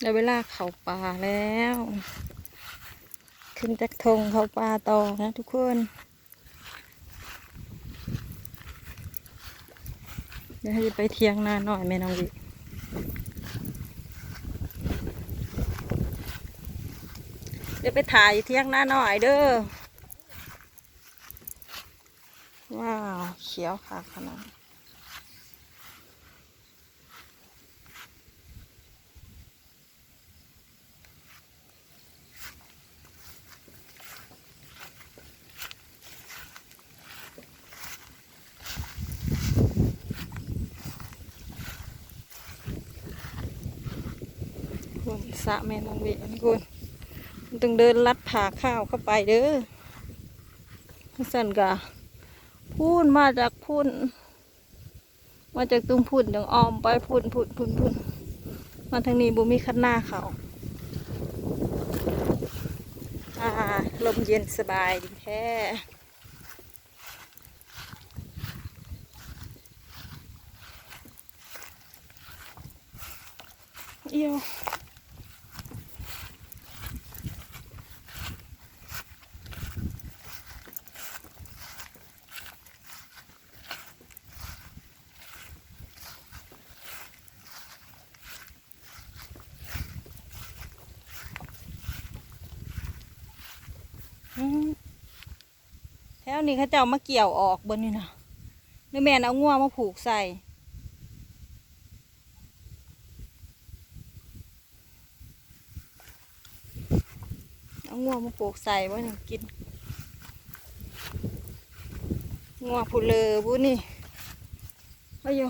ได้เวลาเข้าป่าแล้ว ขึ้นจากทงเข้าป่าต่อนะทุกคนเดี๋ยวให้ไปเที่ยงนาหน่อยแม่น้องวิเดี๋ยวไปถ่ายเที่ยงนาหน่อยเด้อว้าว เขียวค่ะขนาด สระแม่น้องวิคุณมันต้องเดินลัดผ่าข้าวเข้าไปเด้อสั่นกะพูนมาจากพุ่นมาจากตุ้งพุ่นจังออมไปพุ่นพุ่นพุ่นพุ่นมาทางนี้บุมีคันหน้าเขาอ่าลมเย็นสบายดีแท้เอียวอืมแถวนี้เขาเจ้ามาเกี่ยวออกบนนี่นะหรือแม่นเอาง่วมาผูกใส่เอาง่วมาปลูกใส่ไว้หนึ่งกินง่วผูเลอบุนี่อายุ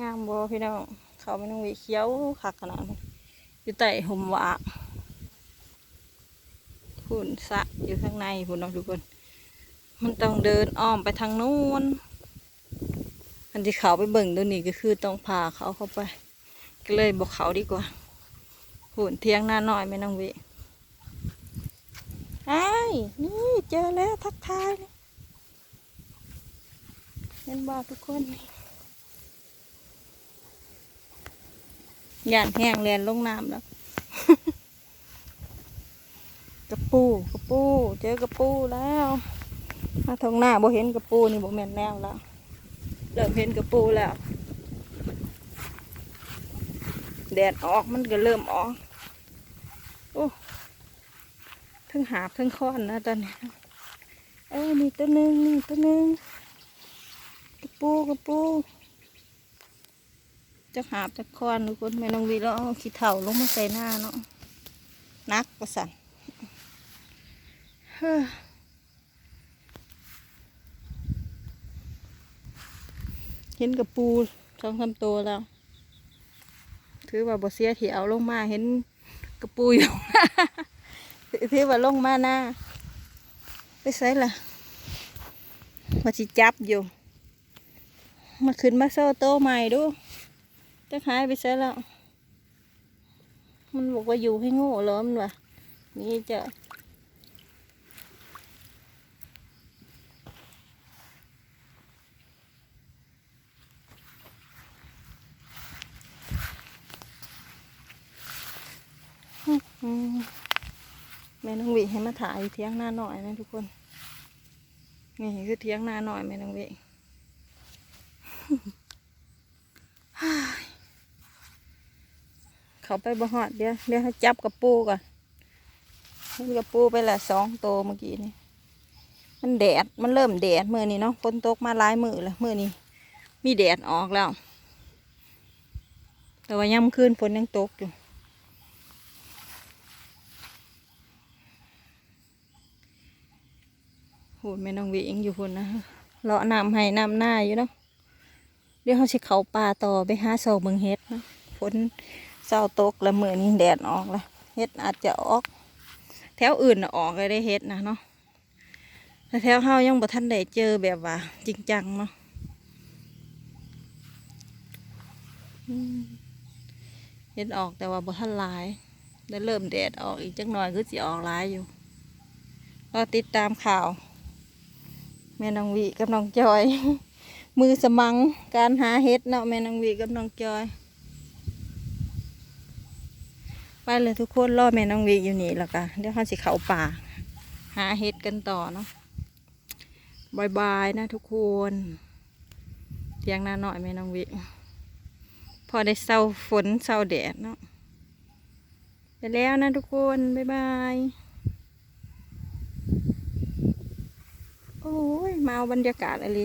งามบ่พี่น้องเขาไม่ต้องวีเขียวคักขนาดนี้อยู่ใต้ห่มหวา พุ่นสะอยู่ข้างในพุ่นน้องทุกคน มันต้องเดินอ้อมไปทางนู้นอันที่เขาไปเบิ่งตัวนี้ก็คือต้องพาเขาเข้าไป ก็เลยบอกเขาดีกว่าหุ่นเที่ยงหน้าน่อยไม่ต้องเวไอ้นี่เจอแล้วทักทายเห็นบ่ทุกคนหยานแห้งแลนลงน้ำแล้ว กระ ปูกระปู เจอกระปูแล้ว มาทางหน้าบ่เห็นกระปูนี่บ่แม่นแนวแล้ว เริ่มเห็นกระปูแล้ว แดดออกมันก็เริ่มออก โอ้ทั้งหาบทั้งค้อนนะตอนนี้ เอ้ยนี่ตัวหนึ่งนี่ตัวหนึ่งกระปูกระปูจะหาบจะค้อนทุกคนแม่น้องวีแล้วขี้เถ่าลงมาใส่หน้าเนาะนักประสัน เห็นกระปูสองสามตัวแล้ว ถือว่าบ่เสียที่เอาลงมาเห็นกระปูอยู่ ถือว่าลงมาหน้าไปใส่ละมาสิจับอยู่ มาขึ้นมาโซ่โตใหม่ดูจะหายไปใส่แล้ว มันบอกว่าอยู่ให้โง่เหรอมันวะนี่จะ แม่น้องวีให้มาถ่ายเที่ยงหน้าหน่อยนะทุกคน นี่คือเที่ยงหน้าหน่อยแม่น้องวีเขาไปบ่หอดเดี๋ยวเดี๋ยวให้จับกระปูก่อนเห็นกระปูไปละสองโตวเมื่อกี้นี่มันแดดมันเริ่มแดดมือนี้เนาะฝนตกมาหลายมือแล้วมือนี้มีแดดออกแล้ว แต่ว่าย่ำคืนฝนยังตกอยู่ โหแม่น้องวิงอยู่พุ่นนะเลาะน้ำให้น้ำหน้าอยู่เนาะเดี๋ยวเขาสิเขาป่าต่อไปหาเสาเมืองเฮ็ดเนาะฝนเศร้าตกล้วมือนี้แดดออกล้วเฮ็ดอาจจะออก แถวอื่นนะออกเลยได้เฮ็ดนะเนาะแต่แถวเฮายังบ่ทันได้เจอแบบว่า จริงจังเนาะเฮ็ดออกแต่ว่าบ่ทันหลายได้เริ่มแดดออกอีกจักหน่อยคือสิออกหลายอยู่รอติดตามข่าว ม่น้องวิกับน้องจอย มือสมังการหาเห็ดเนาะแม่น้องวีกับน้องจอย ไปเลยทุกคนรอแม่น้องวีอยู่นี่แล้วกันเดี๋ยวเขาสิเข้าป่า หาเห็ดกันต่อเนาะบายบายนะทุกคนเทียงหน้าหน่อยแม่น้องวีพอได้เศร้าฝนเศร้าแดดเนาะไปแล้วนะทุกคนบายบาย อ้ยมาเอาบรรยากาศอะไร